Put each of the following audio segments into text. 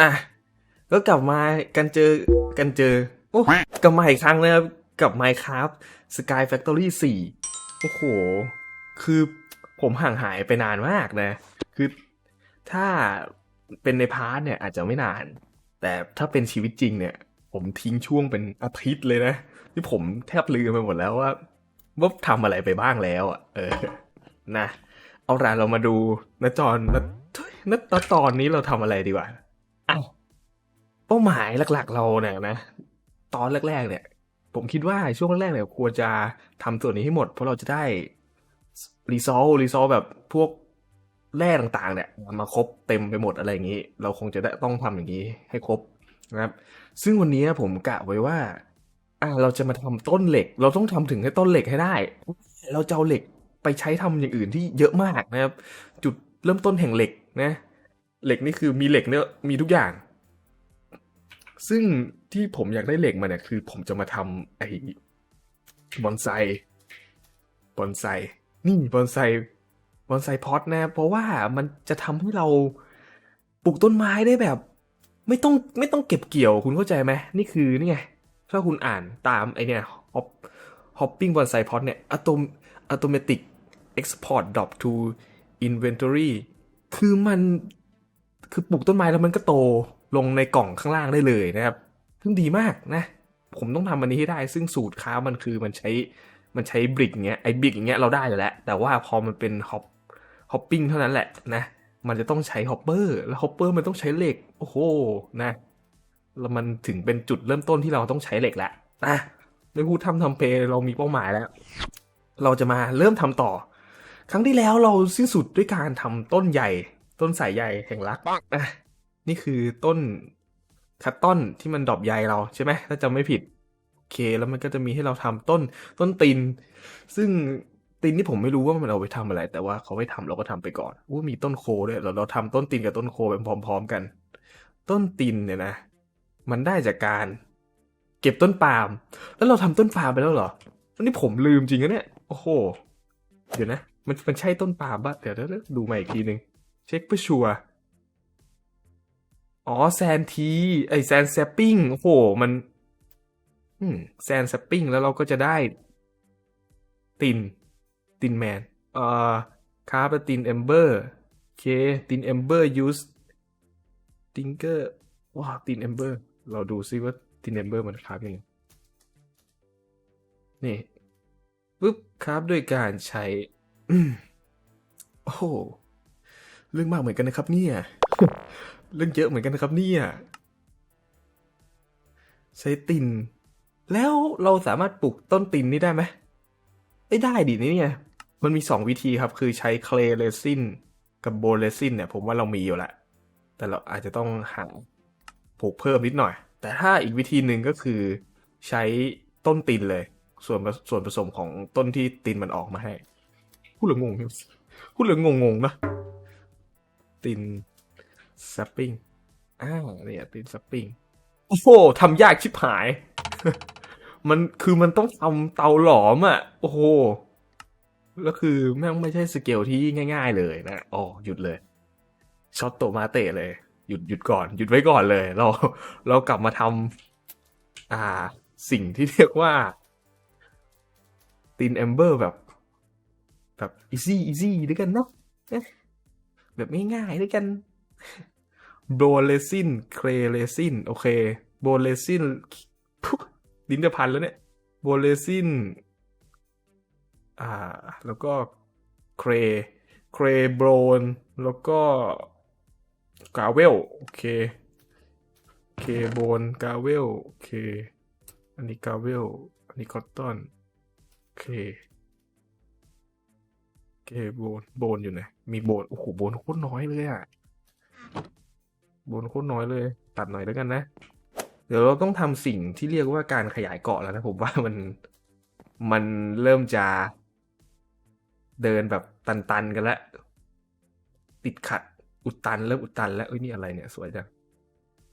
อะก็กลับมากันเจอกันเจอโอ้กลับมาอีกครั้งนะครับกับ Minecraft Sky Factory 4 โอ้โห คือผมห่างหายไปนานมากนะ คือถ้าเป็นในพาร์ทเนี่ยอาจจะไม่นาน แต่ถ้าเป็นชีวิตจริงเนี่ย ผมทิ้งช่วงเป็นอาทิตย์เลยนะ ที่ผมแทบลืมไปหมดแล้วว่าว่าทำอะไรไปบ้างแล้วอะเออนะ เอาล่ะเรามาดูนะจอนนะนะณตอนนี้เราทำอะไรดีกว่า อ้าวเป้าหมายหลัก ๆ เราเนี่ยนะตอนแรก ๆ เนี่ย ผมคิดว่าช่วงแรกๆเนี่ยควรจะทำส่วนนี้ให้หมด เพราะเราจะได้รีซอลรีซอลแบบพวกแร่ต่างๆ เนี่ยมาครบเต็มไปหมดอะไรอย่างนี้ เราคงจะได้ต้องทำอย่างนี้ให้ครบนะครับ ซึ่งวันนี้ผมกะไว้ว่าอ่าเราจะมาทำต้นเหล็ก เราต้องทำถึงให้ต้นเหล็กให้ได้ เราจะเอาเหล็กไปใช้ทำอย่างอื่นที่เยอะมากนะครับ จุดเริ่มต้นแห่งเหล็กนะ เหล็กนี่คือมีเหล็กเนี่ยมีทุกอย่าง ซึ่งที่ผมอยากได้เหล็กมาเนี่ยคือ ผมจะมาทำไอ้บอนไซบอนไซนี่บอนไซบอนไซพอตนะ เพราะว่ามันจะทำให้เราปลูกต้นไม้ได้แบบ ไม่ต้องไม่ต้องเก็บเกี่ยวคุณเข้าใจไหมนี่คือนี่ไงถ้าคุณอ่านตามไอเนี่ยฮอปฮอปปิ้งบอนไซพอตเนี่ยอะตอมอะตอมติก export drop to inventory คือมัน คือปลูกต้นไม้แล้วมันก็โตลงในกล่องข้างล่างได้เลยนะครับซึ่งดีมากนะ ผมต้องทำอันนี้ให้ได้ ซึ่งสูตรค้ามันคือมันใช้มันใช้บริกเงี้ยไอ้บริกอย่างเงี้ยเราได้อยู่แล้ว แต่ว่าพอมันเป็นฮอปฮอปปิ้งเท่านั้นแหละนะ มันจะต้องใช้ฮอปเปอร์แล้วฮอปเปอร์มันต้องใช้เหล็ก โอ้โหนะแล้วมันถึงเป็นจุดเริ่มต้นที่เราต้องใช้เหล็กแล้วนะไม่พูดทำทำเพลเรามีเป้าหมายแล้ว เราจะมาเริ่มทำต่อ ครั้งที่แล้วเราสิ้นสุดด้วยการทำต้นใหญ่ ต้นสายใหญ่แห่งรักอะนี่คือต้นคัตต้นที่มันดอกใยเราใช่ไหมถ้าจำไม่ผิดโอเค แล้วมันก็จะมีให้เราทำต้นต้นติน ซึ่งตินนี่ผมไม่รู้ว่ามันเอาไปทำอะไร แต่ว่าเขาไม่ทำเราก็ทำไปก่อนว่ามีต้นโคด้วยเราเราทำต้นตินกับต้นโคไปพร้อม ๆ กัน ต้นตินเนี่ยนะ มันได้จากการเก็บต้นปาล์มแล้วเราทำต้นปาล์มไปแล้วเหรออันนี้ผมลืมจริงนะเนี่ยโอ้โหเดี๋ยวนะ มันมันใช่ต้นปาล์มปะเดี๋ยวเดี๋ยวเดี๋ยวดูใหม่อีกทีหนึ่ง เช็คเพื่อชัวอ๋อแซนทีไอแซนแซปปิ้งโอ้โหมันอืมแซนแซปปิ้งแล้วเราก็จะได้ ติน ตินแมนเอ่อคาร์บตินเอมเบอร์โอเคตินเอมเบอร์ยูสติงเกอร์ว้าตินเอมเบอร์เราดูซิว่าตินเอมเบอร์มันคาราฟยังไงนี่ปุ๊บคาราฟด้วยการใช้โอ้ เรื่องมากเหมือนกันนะครับเนี่ย เรื่องเยอะเหมือนกันนะครับเนี่ยใช้ติน แล้วเราสามารถปลูกต้นตินนี้ได้ไหมไม่ได้ดินี่เนี่ย มันมีสองวิธีครับ คือใช้เคลเรซินกับโบเรซินเนี่ย ผมว่าเรามีอยู่แหละ แต่เราอาจจะต้องหาปลูกเพิ่มนิดหน่อย แต่ถ้าอีกวิธีหนึ่งก็คือใช้ต้นตินเลย ส่วนส่วนผสมของต้นที่ตินมันออกมาให้พูดเหลืองงพูดเหลืองงงนะ ตินซัปปิ้งอ้าวเนี่ยตินซัปปิ้งโอ้โหทำยากชิบหาย มันคือมันต้องทำเตาหลอมอะ โอ้โหแล้วคือแม่งไม่ใช่สเกลที่ง่าย ๆ เลยนะอ๋อหยุดเลยช็อตโตมาเตะเลย หยุดหยุดก่อน หยุดไว้ก่อนเลย เราเรากลับมาทำอ่า สิ่งที่เรียกว่าตินแอมเบอร์แบบ แบบอีซี่อีซี่ด้วยกันเนาะเอ๊ะ แบบง่ายๆด้วยกันโบเลซินเครเลซินโอเคโบเลซินลิ้นจะพันแล้วเนี่ยโบเลซินอ่า แล้วก็เครเครโบรนแล้วก็กาเวลโอเคเคโบนกาเวลโอเค อันนี้กาเวลอันนี้คอตตอนโอเค เคโบนโบนอยู่ไหนมีโบนโอ้โหโบนโคตรน้อยเลยอะโบนโคตรน้อยเลย ตัดหน่อยแล้วกันนะ เดี๋ยวเราต้องทำสิ่งที่เรียกว่าการขยายเกาะแล้วนะผมว่ามันมันเริ่มจะ เดินแบบตันๆกันแล้วติดขัดอุดตันเริ่มอุดตัน แล้วเอ้ยนี่อะไรเนี่ยสวยจัง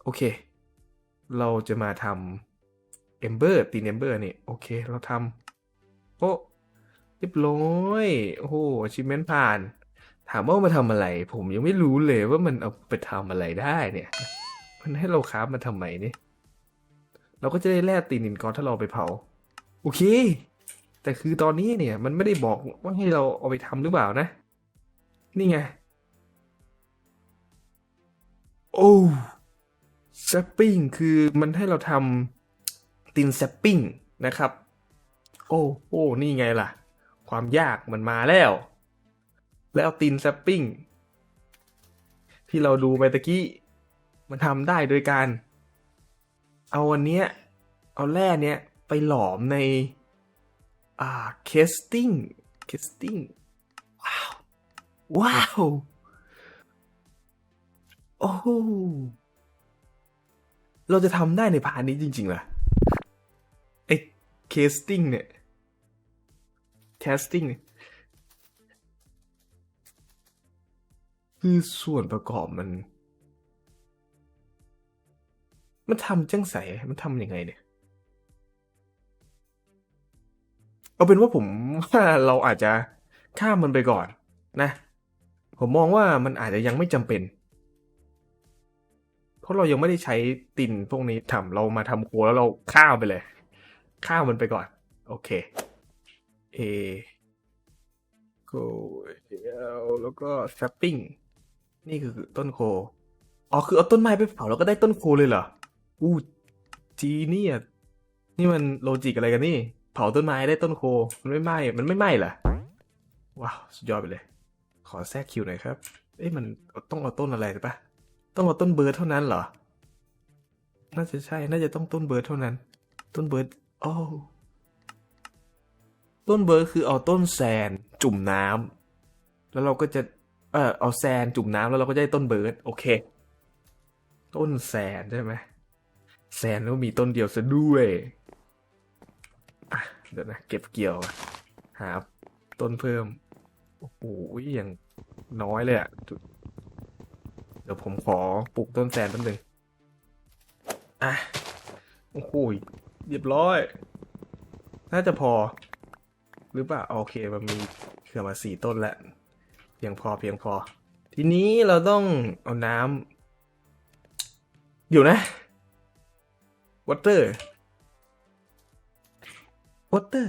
โอเค เราจะมาทำเอมเบอร์ตีนเอมเบอร์นี่โอเค เราทำโอ้ เรียบร้อยโอ้โหชิมเมนผ่าน ถามว่ามาทำอะไร ผมยังไม่รู้เลยว่ามันเอาไปทำอะไรได้เนี่ย มันให้เราคราฟมาทำไมนี่เราก็จะได้แร่ตีนินกอนถ้าเราเอาไปเผา โอเค แต่คือตอนนี้เนี่ย มันไม่ได้บอกว่าให้เราเอาไปทำหรือเปล่านะ นี่ไง โอ้แซปปิ้งคือมันให้เราทำตินแซปปิ้งนะครับ โอ้โอ้นี่ไงล่ะ ความยากมันมาแล้ว แล้วตินแซปปิ้ง ที่เราดูไปตะกี้ มันทำได้โดยการ เอาอันเนี้ย เอาแร่เนี้ยไปหลอมใน อ่าเคสติ้งเคสติ้งว้าว ว้าว โอ้โหเราจะทำได้ในพาร์ทนี้จริงๆเหรอไอ้เคสติ้งเนี่ย แคสติ้งเนี่ยคือส่วนประกอบมัน มันทำจังใสมันทำยังไงเนี่ย เอาเป็นว่าผมว่าเราอาจจะข้ามมันไปก่อนนะ ผมมองว่ามันอาจจะยังไม่จำเป็น เพราะเรายังไม่ได้ใช้ตินพวกนี้ทำเรามาทำครัวแล้วเราข้ามไปเลย ข้ามมันไปก่อน โอเค A go L แล้วก็ sapping นี่คือต้นโค อ๋อ คือเอาต้นไม้ไปเผาแล้วก็ได้ต้นโคเลยเหรอ อู้จีเนี่ย นี่มันโลจิกอะไรกันนี่ เผาต้นไม้ได้ต้นโค มันไม่ไหม้ มันไม่ไหม้เหรอ ว้าว สุดยอดไปเลย ขอแทรกคิวหน่อยครับ เอ้ยมันต้องเอาต้นอะไรปะต้องเอาต้นเบิร์ดเท่านั้นเหรอ น่าจะใช่ น่าจะต้องต้นเบิร์ดเท่านั้น ต้นเบิร์ด โอ้ ต้นเบิร์ดคือเอาต้นแซนจุ่มน้ำแล้วเราก็จะ เออเอาแซนจุ่มน้ำแล้วเราก็จะได้ต้นเบิร์ดโอเค ต้นแซนใช่ไหมแซนก็มีต้นเดียวซะด้วยอะเดี๋ยวนะเก็บเกี่ยวหาต้นเพิ่มโอ้โหอย่างน้อยเลยอะเดี๋ยวผมขอปลูกต้นแซนแป๊บนึงอะโอ้โหเรียบร้อย น่าจะพอ หรือเปล่าโอเคมันมีเครือมาสี่ต้นแล้วเพียงพอเพียงพอ ทีนี้เราต้องเอาน้ำเดี๋ยวนะ water water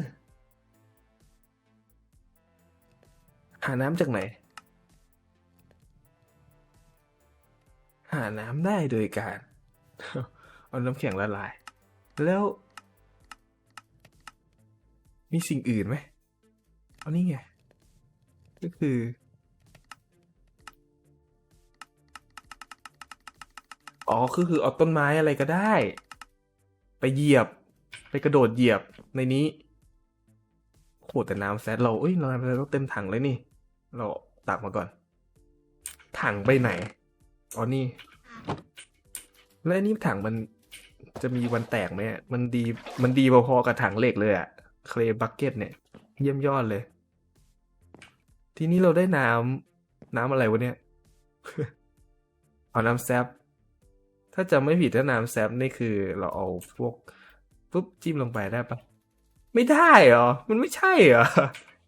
หาน้ำจากไหน หาน้ำได้โดยการ เอาน้ำแข็งละลาย แล้ว มีสิ่งอื่นไหม อานี่ไง ก็คือ อ๋อคือคือเอาต้นไม้อะไรก็ได้ ไปเหยียบ ไปกระโดดเหยียบในนี้โหแต่น้ำแซดเราเอ้ยน้ำแซดเราเต็มถังเลยนี่ เราตักมาก่อน ถังไปไหน อ๋อนี่ แล้วอันนี้ถังมันจะมีวันแตกไหมมันดี มันดีพอๆกับถังเหล็กเลยอะเคลบักเก็ตเนี่ย เยี่ยมยอดเลย ทีนี้เราได้น้ำน้ำอะไรวะเนี่ย เอาน้ำแซบถ้าจำไม่ผิดถ้าน้ำแซบนี่คือเราเอาพวกปุ๊บจิ้มลงไปได้ปะไม่ได้เหรอ มันไม่ใช่เหรอ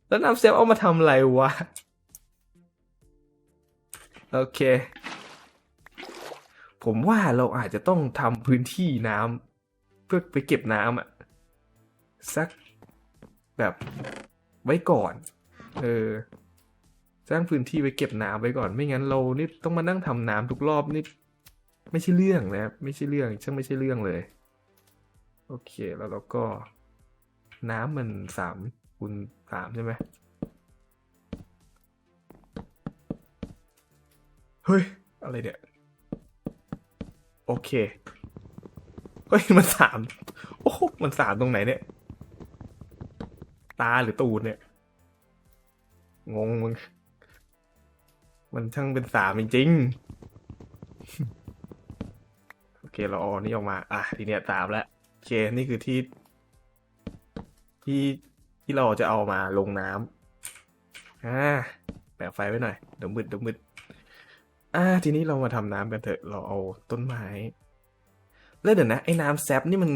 แล้วน้ำแซบเอามาทำอะไรวะ โอเค ผมว่าเราอาจจะต้องทำพื้นที่น้ำเพื่อไปเก็บน้ำอะสักแบบไว้ก่อน เออ สร้างพื้นที่ไว้เก็บน้ำไว้ก่อน ไม่งั้นเรานี่ต้องมานั่งทำน้ำทุกรอบนี่ไม่ใช่เรื่องนะครับไม่ใช่เรื่องช่างไม่ใช่เรื่องเลย โอเคแล้วเราก็ น้ำมันสามคูณสามใช่ไหมเฮ้ย อะไรเนี่ย โอเค เฮ้ย มันสามโอ้โหมันสามตรงไหนเนี่ย ตาหรือตูดเนี่ย งงมึง มันช่างเป็นสามจริงๆ โอเคเราเอาอันนี้ออกมา อะทีเนี้ยสามแล้วโอเคนี่คือที่ ที่ที่เราจะเอามาลงน้ำอ่าแปะไฟไว้หน่อยเดี๋ยวมืดเดี๋ยวมืดอ่าทีนี้เรามาทำน้ำกันเถอะเราเอาต้นไม้แล้วเดี๋ยวนะไอ้น้ำแซปนี่มัน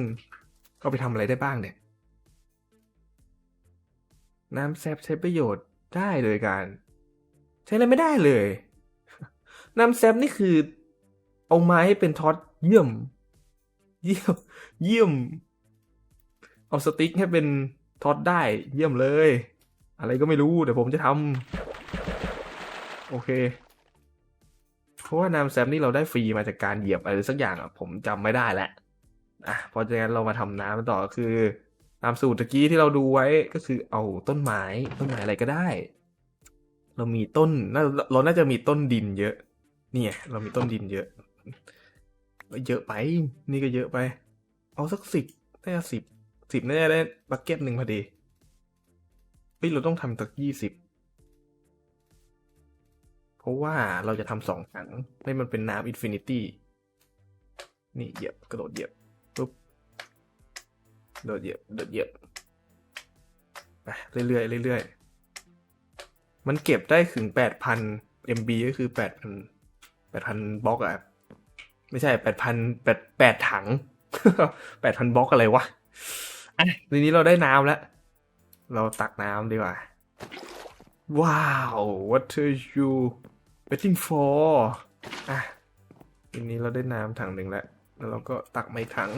เอาไปทำอะไรได้บ้างเนี่ย น้ำแซปใช้ประโยชน์ได้โดยการ ใช้อะไรไม่ได้เลยน้ำแซปนี่คือ เอาไม้ให้เป็นท็อตเยี่ยม เยี่ยม เยี่ยม เอาสติ๊กให้เป็นท็อตได้เยี่ยมเลย อะไรก็ไม่รู้เดี๋ยวผมจะทำโอเค เพราะว่าน้ำแซมนี่เราได้ฟรีมาจากการเหยียบอะไรสักอย่างอะผมจำไม่ได้แหละอะเพราะฉะนั้นเรามาทำน้ำต่อคือตามสูตรตะกี้ที่เราดูไว้ก็คือเอาต้นไม้ต้นไม้อะไรก็ได้ เรามีต้นน่าเราน่าจะมีต้นดินเยอะ เนี่ย เรามีต้นดินเยอะ เยอะไป นี่ก็เยอะไป เอาสักสิบน่าจะสิบสิบน่าจะได้บักเก็ตหนึ่งพอดีเฮ้ยเราต้องทำสักยี่สิบเพราะว่าเราจะทำสองถังให้มันเป็นน้ำอินฟินิตี้นี่เหยียบกระโดดเหยียบปุ๊บโดดเหยียบโดดเหยียบไปเรื่อยๆเรื่อยๆ มันเก็บได้ถึงแปดพัน MB ก็คือแปดพันแปดพันบล็อกอะไม่ใช่แปดพันแปดแปดถังแปดพันบล็อกอะไรวะอะทีนี้เราได้น้ำแล้ว เราตักน้ำดีกว่า ว้าว what are you waiting for อะทีนี้เราได้น้ำถังหนึ่งแล้ว แล้วเราก็ตักมาอีกถัง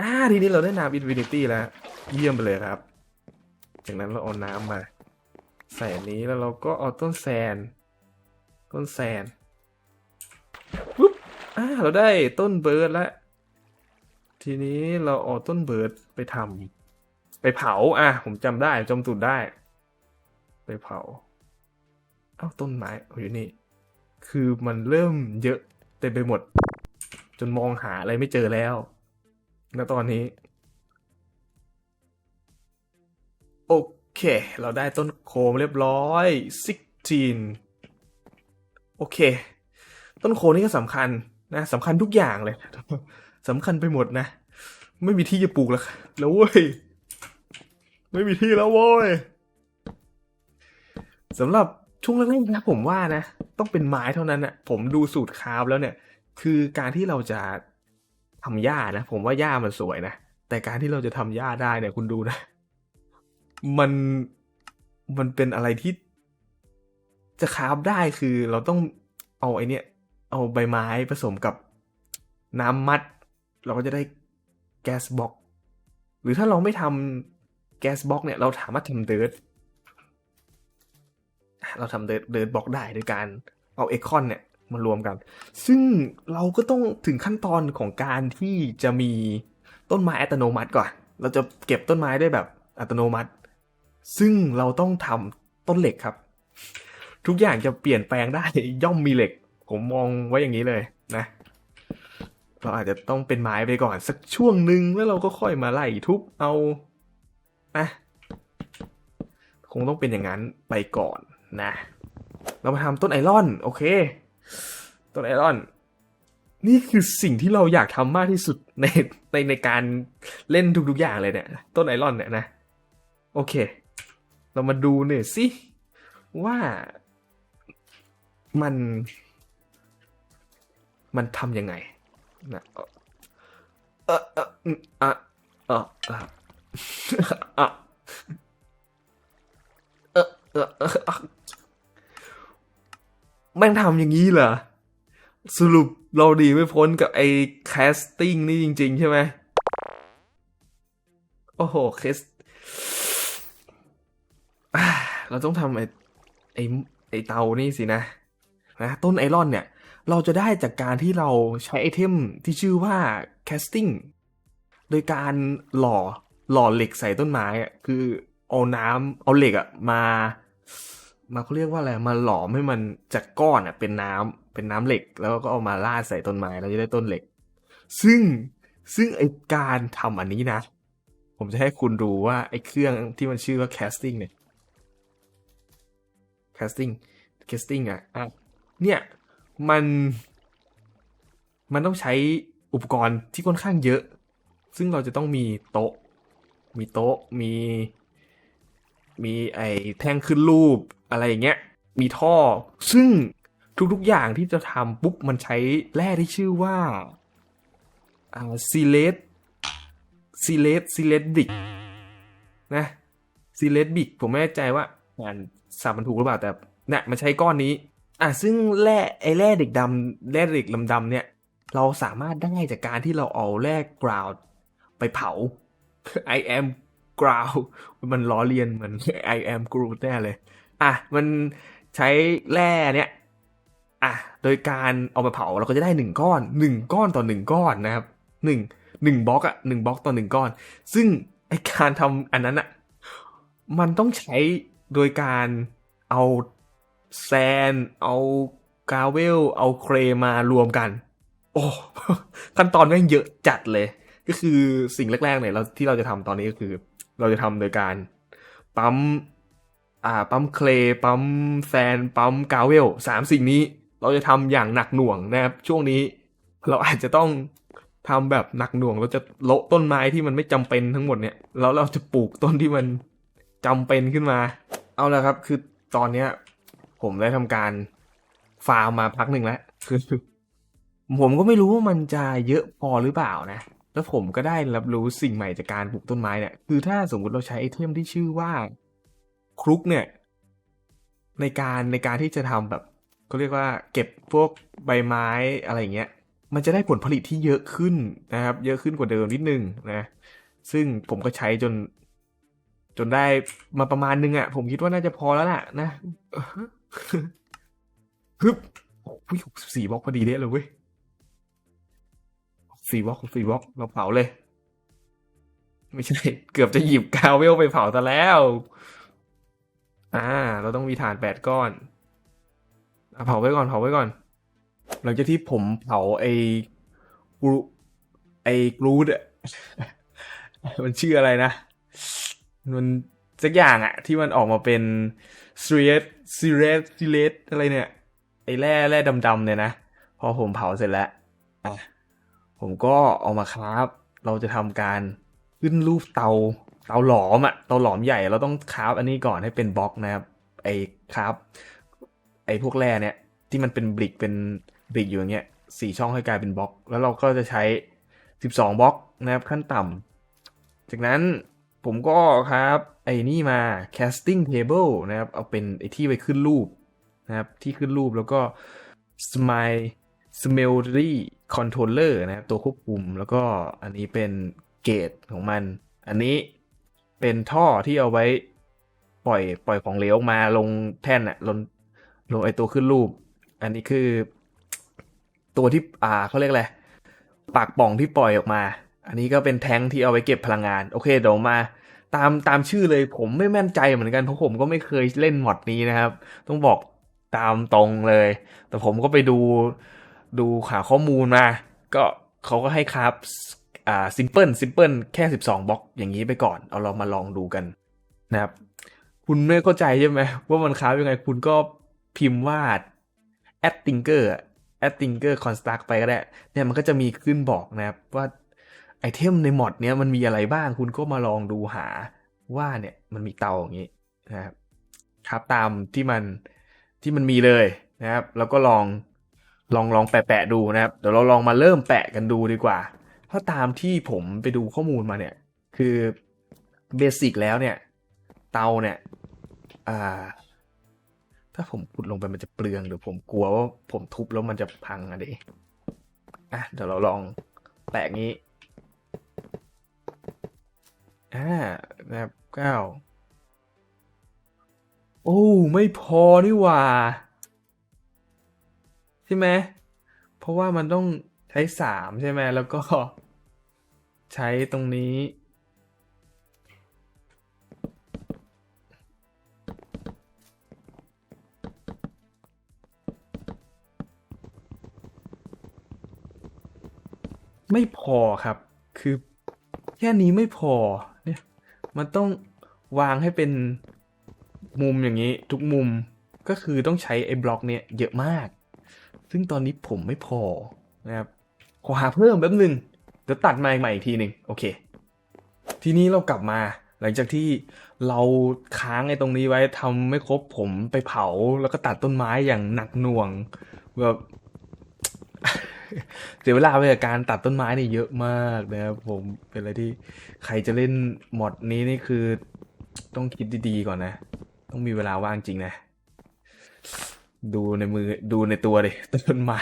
อ่าทีนี้เราได้น้ำอินฟินิตี้แล้ว เยี่ยมไปเลยครับ จากนั้นเราเอาน้ำมาใส่อันนี้แล้วเราก็เอาต้นแซน ต้นแซนปุ๊บอ่าเราได้ต้นเบิร์ดแล้วทีนี้เราเอาต้นเบิร์ดไปทำไปเผาอะผมจำได้จำตุดได้ ไปเผาเอ้าต้นไม้เอาอยู่นี่ คือมันเริ่มเยอะเต็มไปหมด จนมองหาอะไรไม่เจอแล้วณตอนนี้ โอเค เราได้ต้นโคมเรียบร้อย 16 โอเค ต้นโคนี่ก็สำคัญนะสำคัญทุกอย่างเลยสำคัญไปหมดนะ ไม่มีที่จะปลูกแล้วแล้วเว้ย ไม่มีที่แล้วเว้ยสำหรับช่วงแรกๆนะผมว่านะ ต้องเป็นไม้เท่านั้นนะผมดูสูตรคราฟแล้วเนี่ย คือการที่เราจะทำหญ้านะ ผมว่าหญ้ามันสวยนะ แต่การที่เราจะทำหญ้าได้เนี่ยคุณดูนะ มันมันเป็นอะไรที่จะคราฟได้คือเราต้องเอาไอเนี้ยเอาใบไม้ผสมกับน้ำมัด เราก็จะได้แก๊สบ็อกหรือถ้าเราไม่ทำแก๊สบ็อกเนี่ยเราสามารถทำเดิร์ดเราทำเดิร์ดเดิร์ดบ็อกได้โดยการเอาเอคอนเนี่ยมารวมกัน ซึ่งเราก็ต้องถึงขั้นตอนของการที่จะมีต้นไม้อัตโนมัติก่อน เราจะเก็บต้นไม้ได้แบบอัตโนมัติ ซึ่งเราต้องทำต้นเหล็กครับ ทุกอย่างจะเปลี่ยนแปลงได้ย่อมมีเหล็ก ผมมองไว้อย่างนี้เลยนะ เราอาจจะต้องเป็นไม้ไปก่อนสักช่วงหนึ่งแล้วเราก็ค่อยมาไล่ทุบเอานะคงต้องเป็นอย่างนั้นไปก่อนนะ เรามาทำต้นไอรอน โอเค ต้นไอรอน นี่คือสิ่งที่เราอยากทำมากที่สุดในในในการเล่นทุกๆอย่างเลยเนี่ย ต้นไอรอนเนี่ยนะ โอเค เรามาดูหน่อยสิ ว่ามัน มันทำยังไงนะเออเอออะเออเออเออเออแม่งทำอย่างนี้เหรอ สรุปเราดีไม่พ้นกับไอ้แคสติ้งนี่จริง ๆ ใช่ไหมโอ้โหแคส เราต้องทำไอ้ไอ้ไอ้เตานี่สินะนะต้นไอรอนเนี่ย เราจะได้จากการที่เราใช้ไอเทมที่ชื่อว่า casting โดยการหล่อหล่อเหล็กใส่ต้นไม้อะคือเอาน้ำเอาเหล็กอะมา มาเขาเรียกว่าอะไรมาหลอมให้มันจากก้อนอะเป็นน้ำเป็นน้ำเหล็ก แล้วก็เอามาราดใส่ต้นไม้เราจะได้ต้นเหล็ก ซึ่งซึ่งไอการทำอันนี้นะ ผมจะให้คุณดูว่าไอเครื่องที่มันชื่อว่า casting เนี่ย casting casting อะอะเนี่ยมันมันต้องใช้อุปกรณ์ที่ค่อนข้างเยอะ ซึ่งเราจะต้องมีโต๊ะ มีโต๊ะ มี มีไอ้แท่งขึ้นรูปอะไรอย่างเงี้ย มีท่อ ซึ่งทุกๆอย่างที่จะทำปุ๊บมันใช้แร่ที่ชื่อว่าอ่าซีเลสซีเลสซีเลสบิกนะซีเลสบิกผมไม่แน่ใจว่าอ่าน สับมันถูกหรือเปล่าแต่เนี่ยมันใช้ก้อนนี้ อะซึ่งแร่ไอ้แร่เด็กดำแร่เด็กลำดำเนี่ย เราสามารถได้จากการที่เราเอาแร่กราวไปเผา I am ground มันล้อเลียนเหมือน I am Groot แน่เลย อะ มันใช้แร่เนี่ย อะ โดยการเอาไปเผาเราก็จะได้หนึ่งก้อนหนึ่งก้อนต่อหนึ่งก้อนนะครับหนึ่งหนึ่งบล็อกอะหนึ่งบล็อกต่อหนึ่งก้อน ซึ่งไอการทำอันนั้นอะมันต้องใช้ โดยการเอาแซน เอากาเวล เอาเครมารวมกัน โอ้ ขั้นตอนแม่งเยอะจัดเลย ก็คือสิ่งแรกๆเนี่ยเราที่เราจะทำตอนนี้ก็คือ เราจะทำโดยการปั๊ม อ่า ปั๊มเคลปั๊มแซน ปั๊มกาเวลสามสิ่งนี้ เราจะทำอย่างหนักหน่วงนะครับ ช่วงนี้เราอาจจะต้องทำแบบหนักหน่วง เราจะโละต้นไม้ที่มันไม่จำเป็นทั้งหมดเนี่ย แล้วเราจะปลูกต้นที่มันจำเป็นขึ้นมา เอาละครับ คือตอนเนี้ย ผมได้ทำการฟาร์มมาพักหนึ่งแล้วคือผมก็ไม่รู้ว่ามันจะเยอะพอหรือเปล่านะ แล้วผมก็ได้รับรู้สิ่งใหม่จากการปลูกต้นไม้เนี่ย คือถ้าสมมติเราใช้ไอเทมที่ชื่อว่าครุกเนี่ย ในการในการที่จะทำแบบเขาเรียกว่า เก็บพวกใบไม้อะไรเงี้ย มันจะได้ผลผลิตที่เยอะขึ้นนะครับ เยอะขึ้นกว่าเดิมนิดนึงนะ ซึ่งผมก็ใช้จน จนได้มาประมาณนึงอะ่ะ ผมคิดว่าน่าจะพอแล้วล่ะ นะฮึบโอ้ยสี่บล็อกพอดีเด้เลยเว้ยสี่บล็อกสี่บล็อกเราเผาเลย ไม่ใช่ เกือบจะหยิบกาวเวลไปเผาซะแล้ว อ่า เราต้องมีฐานแปดก้อนเผาไว้ก่อนเผาไว้ก่อน หลังจากที่ผมเผาไอ้กรูไอ้กรูดอะมันชื่ออะไรนะ มันสักอย่างอะที่มันออกมาเป็นซีเรสซีเรสซีเรสอะไรเนี่ย ไอ้แร่แร่ดำๆเนี่ยนะ พอผมเผาเสร็จแล้วอะผมก็เอามาครับ เราจะทำการขึ้นรูปเตาเตาหลอมอะเตาหลอมใหญ่เราต้องคราฟอันนี้ก่อนให้เป็นบล็อกนะครับ ไอ้คราฟไอ้พวกแร่เนี่ย ที่มันเป็นบลิกเป็นบลิกอยู่อย่างเงี้ยสี่ช่องให้กลายเป็นบล็อก แล้วเราก็จะใช้สิบสองบล็อกนะครับขั้นต่ำจากนั้น ผมก็ครับ ไอ้นี่มา casting table นะครับ เอาเป็นไอ้ที่ไว้ขึ้นรูปนะครับ ที่ขึ้นรูปแล้วก็ smile smeltery controller นะครับ ตัวควบคุมแล้วก็อันนี้เป็นเกตของมัน อันนี้เป็นท่อที่เอาไว้ปล่อยปล่อยของเหลวออกมาลงแท่นอะลงลงไอตัวขึ้นรูป อันนี้คือ ตัวที่อ่าเขาเรียกอะไรปากป่องที่ปล่อยออกมา อันนี้ก็เป็นแท้งที่เอาไว้เก็บพลังงาน โอเคเดี๋ยวมาตามตามชื่อเลยผมไม่แม่นใจเหมือนกันเพราะผมก็ไม่เคยเล่นมอดนี้นะครับ ต้องบอกตามตรงเลย แต่ผมก็ไปดูดูหาข้อมูลมา ก็เขาก็ให้ครับอ่าซิมเพิลซิมเพิลแค่ 12บล็อกอย่างนี้ไปก่อน เอาเรามาลองดูกันนะครับ คุณไม่เข้าใจใช่ไหมว่ามันค้าฟยังไงคุณก็พิมพ์ว่า a d t i n g e r a d t i n g e r construct ไปก็ได้เนี่ยมันก็จะมีขึ้นบอกนะครับว่า ไอเทมในมอดเนี้ยมันมีอะไรบ้างคุณก็มาลองดูหาว่าเนี่ยมันมีเตาอย่างนี้นะครับครับตามที่มันที่มันมีเลยนะครับ แล้วก็ลองลองลองแปะแปะดูนะครับ เดี๋ยวเราลองมาเริ่มแปะกันดูดีกว่า ถ้าตามที่ผมไปดูข้อมูลมาเนี่ย คือเบสิกแล้วเนี่ย เตาเนี่ยอ่าถ้าผมขุดลงไปมันจะเปลืองหรือผมกลัวว่าผมทุบแล้วมันจะพังอะดิอะเดี๋ยวเราลองแปะงี้ อ่านะครับเก้าโอ้ ไม่พอนี่หว่า ใช่ไหม เพราะว่ามันต้องใช้สามใช่ไหม แล้วก็ใช้ตรงนี้ ไม่พอครับ คือแค่นี้ไม่พอ มันต้องวางให้เป็นมุมอย่างนี้ทุกมุมก็คือต้องใช้ไอ้บล็อกเนี่ยเยอะมาก ซึ่งตอนนี้ผมไม่พอนะครับขอหาเพิ่มแป๊บนึงเดี๋ยวตัดมาใหม่อีกทีหนึ่งโอเค ทีนี้เรากลับมาหลังจากที่เราค้างไอ้ตรงนี้ไว้ทำไม่ครบผมไปเผาแล้วก็ตัดต้นไม้อย่างหนักหน่วงแบบ เสียเวลาไปกับการตัดต้นไม้นี่เยอะมากนะครับผมเป็นอะไรที่ใครจะเล่นมอดนี้นี่คือต้องคิดดีๆก่อนนะ ต้องมีเวลาว่างจริงนะ ดูในมือดูในตัวดิต้นไม้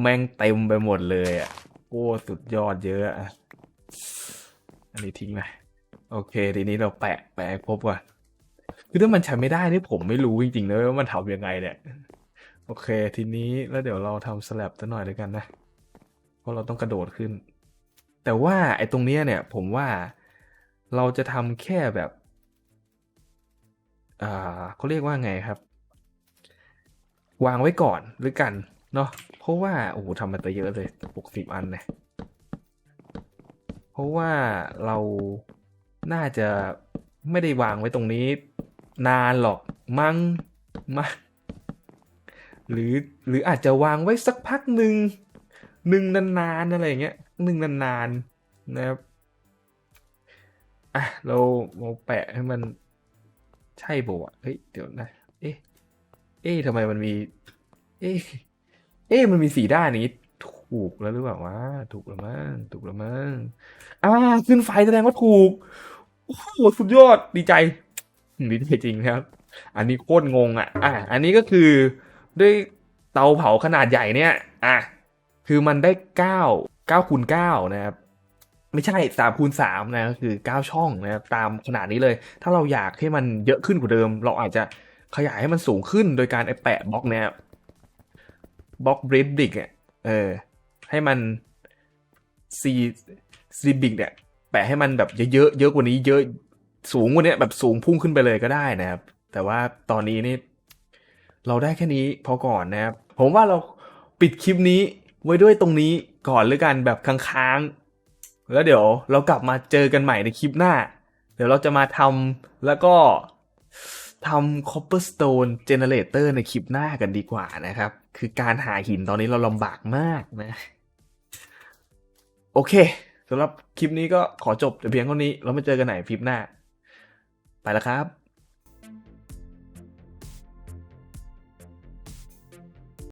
แม่งเต็มไปหมดเลยอะโอ้สุดยอดเยอะอะอันนี้ทิ้งไปโอเค ทีนี้เราแปะแปะให้ครบก่อนคือถ้ามันใช้ไม่ได้นี่ผมไม่รู้จริงๆนะว่ามันทำยังไงเนี่ย โอเค ทีนี้แล้วเดี๋ยวเราทำสลับตัวหน่อยด้วยกันนะ เพราะเราต้องกระโดดขึ้น แต่ว่าไอ้ตรงเนี้ยเนี่ยผมว่าเราจะทำแค่แบบอ่าเขาเรียกว่าไงครับ วางไว้ก่อนหรือกันเนาะเพราะว่าโอ้โหทำมาแต่เยอะเลยหกสิบอันเนี่ยเพราะว่าเราน่าจะไม่ได้วางไว้ตรงนี้ นานหรอกมั้งมั้ง หรือหรืออาจจะวางไว้สักพักหนึ่งหนึ่งนานๆอะไรอย่างเงี้ยหนึ่งนานๆนะครับอะเราเราแปะให้มันใช่ปะวะเฮ้ยเดี๋ยวนะเอ๊ะเอ๊ะทำไมมันมี เอ๊ะเอ๊ะมันมีสีด้านนี้ถูกแล้วหรือเปล่าวะถูกแล้วมั้งถูกแล้วมั้งอ่าขึ้นไฟแสดงว่าถูกโอ้โหสุดยอดดีใจดีใจจริงครับ อันนี้โคตรงงอะอะอันนี้ก็คือ ด้วยเตาเผาขนาดใหญ่เนี่ย อะ คือมันได้เก้าเก้าคูณเก้านะครับ ไม่ใช่สามคูณสามนะก็คือเก้าช่องนะครับ ตามขนาดนี้เลย ถ้าเราอยากให้มันเยอะขึ้นกว่าเดิม เราอาจจะขยายให้มันสูงขึ้นโดยการไอแปะบล็อกเนี่ยบล็อกบริดบิกเนี่ยเออ ให้มันซีซีบิกเนี่ย แปะให้มันแบบเยอะๆเยอะกว่านี้เยอะสูงกว่านี้แบบสูงพุ่งขึ้นไปเลยก็ได้นะครับ แต่ว่าตอนนี้นี่ เราได้แค่นี้พอก่อนนะครับ ผมว่าเราปิดคลิปนี้ไว้ด้วยตรงนี้ก่อนหรือกันแบบค้างๆ แล้วเดี๋ยวเรากลับมาเจอกันใหม่ในคลิปหน้า เดี๋ยวเราจะมาทำแล้วก็ทำ copperstone generator ในคลิปหน้ากันดีกว่านะครับ คือการหาหินตอนนี้เราลำบากมากนะ โอเคสำหรับคลิปนี้ก็ขอจบแต่เพียงเท่านี้ เรามาเจอกันไหนคลิปหน้า ไปแล้วครับ